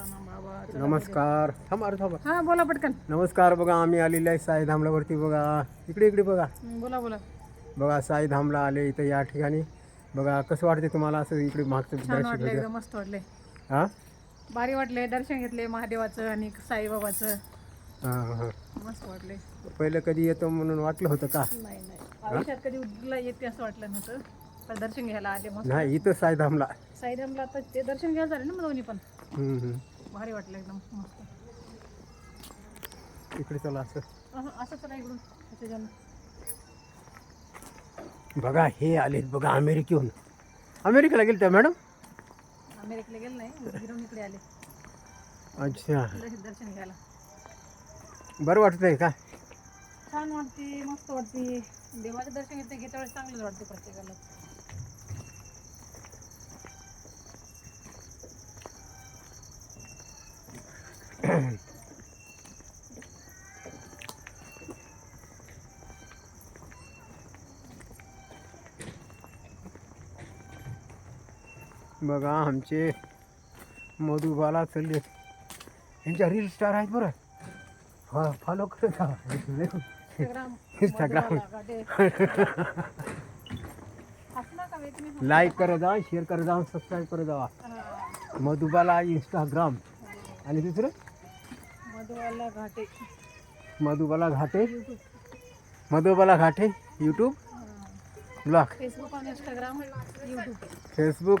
नमस्कार. थांब अरे थांबा. हा बोला पटकन. नमस्कार बघा आम्ही आलेले आहे साईधामलावरती बघा. इकडे इकडे बघा. बोला बोला. बघा साईधामला आले इथं या ठिकाणी. बघा कसं वाटते तुम्हाला असं इकडे मागचं दर्शन? एकदम मस्त वाटले हा? भारी वाटले दर्शन घेतले महादेवाचं आणि साईबाबाचं. हां हां. मस्त वाटले पहिलं कधी येतो म्हणून वाटलं होतं का? नाही नाही. आयुष्यात कधी उद्याला येते असं वाटलं नव्हतं. दर्शन घ्यायला आले मस्त. नाही इथं साईधामला. साईरामला आता ते दर्शन घ्यायला झाले ना मग दोन्ही पण? हम्म, हम्म. भारी वाटलं एकदम मस्त. इकडे चला असं. असं नाही इकडून त्याच्यानं बघा हे आलेत बघा अमेरिकेहून. अमेरिकेला गेल त्या मॅडम? अमेरिकेला गेले नाही इकडे आले. अच्छा. दर्शन दर्शन घ्यायला. बरं वाटतंय का? छान वाटते मस्त वाटते. देवाचं दर्शन घेते घेत्या वेळेस चांगलंच वाटते प्रत्येकाला. बघा आमचे मधुबाला चलले यांच्या रील स्टार आहेत बरं. हा फॉलो करत. इंस्टाग्राम लाईक करत जा शेअर करत जा सबस्क्राईब करत जा. हा. मधुबाला इंस्टाग्राम आणि दुसरं? Madhubala Ghate. Madhubala Ghate? Madhubala Ghate YouTube blog Facebook Facebook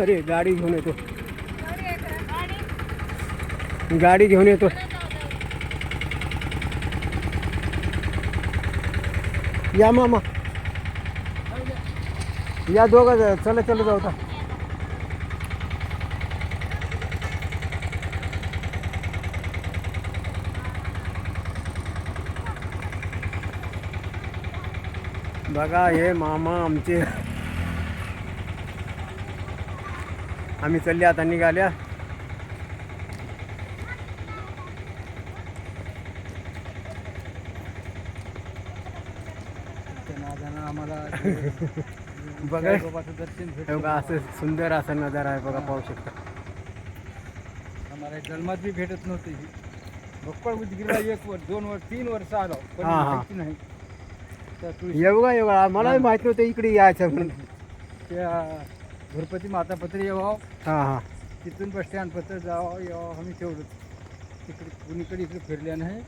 अरे गाडी घेऊन येतो. गाडी घेऊन येतो. या मामा. या दोघं चला चला जाऊ बघा हे मामा आमचे. आम्ही चालले आता निघाल्या. आम्हाला बघा बघा असं सुंदर असा नजारा आहे बघा पाहू शकता. आम्हाला जन्मात बी भेटत नव्हती भक्कड उदगीरला एक वर्ष दोन वर्ष तीन वर्ष आलो पण नाही. हे बघा मलाही माहीत नव्हतं इकडे यायचं म्हणून. त्या घरपती मातापत्र यावं हां हां. तिथून बस स्टँड पत्र जावं यावं आम्ही तेवढं तिकडे कुणीकडे इकडे फिरल्या नाही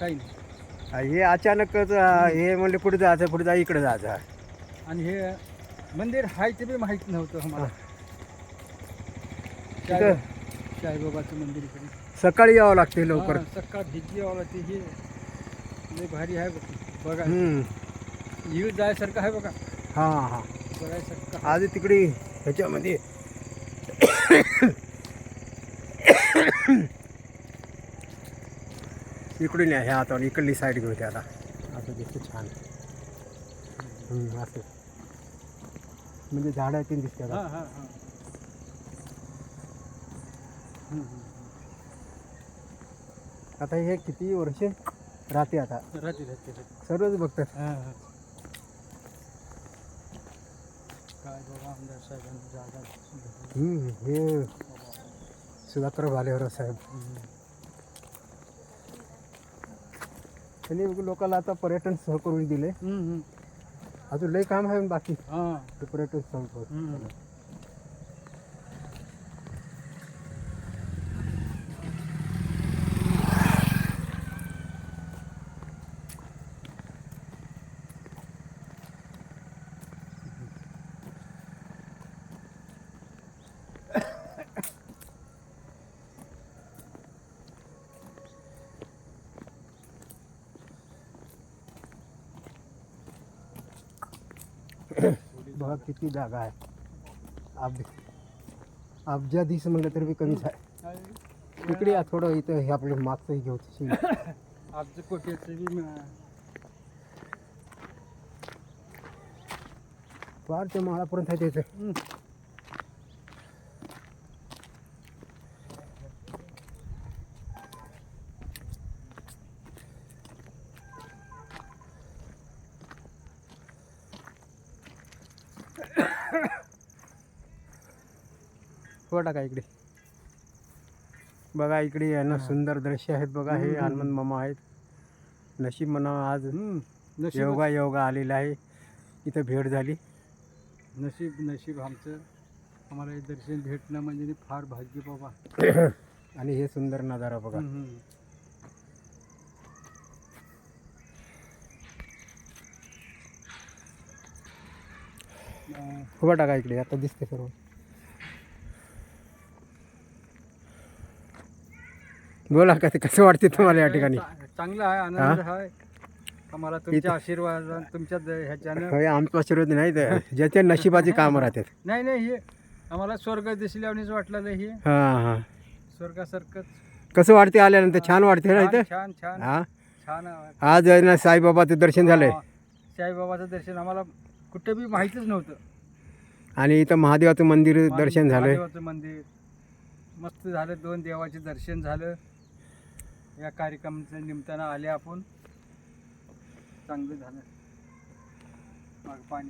काही नाही. हे अचानकच हे म्हणले कुठे जायचं कुठे जा इकडे जायचं. आणि हे मंदिर हाय ते बी माहीत नव्हतं आम्हाला. तिथं साईबाबाचं मंदिर इकडे. सकाळी यावं लागते लवकर. सकाळ भिजली वाला ते हे लय भारी आहे बघ. येऊ जायसारखं आहे बघा. हां हां. बघायसारखं आज तिकडे ह्याच्यामध्ये इकडून या ह्या हातावर इकडली साईड घेऊ ते आता. असं दिसतं छान. असं. म्हणजे झाडं तीन दिसते हां हां हां. आता हे किती वर्ष राहते आता? राहते राहते राहते. सर्वच बघतात हां हां. हम्म, हे सुधाकर भालेवर साहेब त्यांनी लोकांना आता पर्यटन स्थळ करून दिले. अजून लय काम आहे बाकी. हां. ते पर्यटन स्थळ करून. बघा किती जागा आहे अब्जा दिस म्हटलं तरी बी कमीच आहे तिकडे थोडं इथं हे। आपलं मागचं घेऊ अब्ज कोट्याचं फार ते माळापर्यंत आहे त्याचं हो टाका इकडे. बघा इकडे आहे ना सुंदर दृश्य आहेत बघा हे. हनुमान मामा आहेत. नशीब म्हणा आज योगा योगा आलेला आहे. इथं भेट झाली. नशीब नशीब आमचं. आम्हाला हे दर्शन भेटणं म्हणजे फार भाग्य बाबा. आणि हे सुंदर नजारा बघा. उभा टाका इकडे आता दिसते सर्व. बोला का ते कसं वाटते तुम्हाला या ठिकाणी? चांगलं आहे आनंद आहे. आम्हाला तुमच्या आशीर्वाद तुमच्या ह्याच्यानं. होय आमचं आशीर्वाद नाही तर ज्याच्या नशिबाची कामं राहतात. नाही नाही हे आम्हाला स्वर्ग दिसल्यावरच वाटलेलं हे. हां हां. स्वर्गासारखंच. कसं वाटते आल्यानंतर? छान वाटते ना छान इथं? छान छान. हां? छान आहे. आज आहे ना साईबाबाचं दर्शन झालंय. हा, साईबाबाचं दर्शन आम्हाला कुठं बी माहीतच नव्हतं. आणि इथं महादेवाचं मंदिर दर्शन झालंय. महादेवाचं मंदिर. मस्त झालं दोन देवाचे दर्शन झालं. या कार्यक्रमाच्या निमित्तानं आले आपण. चांगलं झालं. माग पाणी.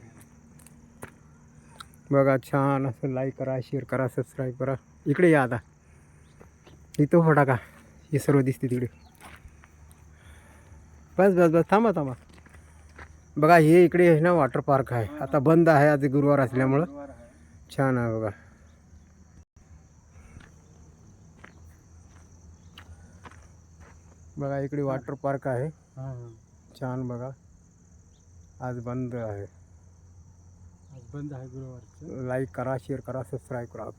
बघा छान असं लाईक करा शेअर करा सबस्क्राईब करा. इकडे या आता. इथं फोटा का हे सर्व दिसते तिकडे. बस बस बस. थांबा थांबा. बघा हे इकडे आहे ना वॉटर पार्क आहे. आता बंद आहे आज गुरुवार असल्यामुळं. गुरुवार. छान आहे बघा. बघा इकडे वॉटर पार्क आहे. छान बघा. आज बंद आहे. आज बंद आहे गुरुवारचं. लाईक करा शेअर करा सबस्क्राईब करा.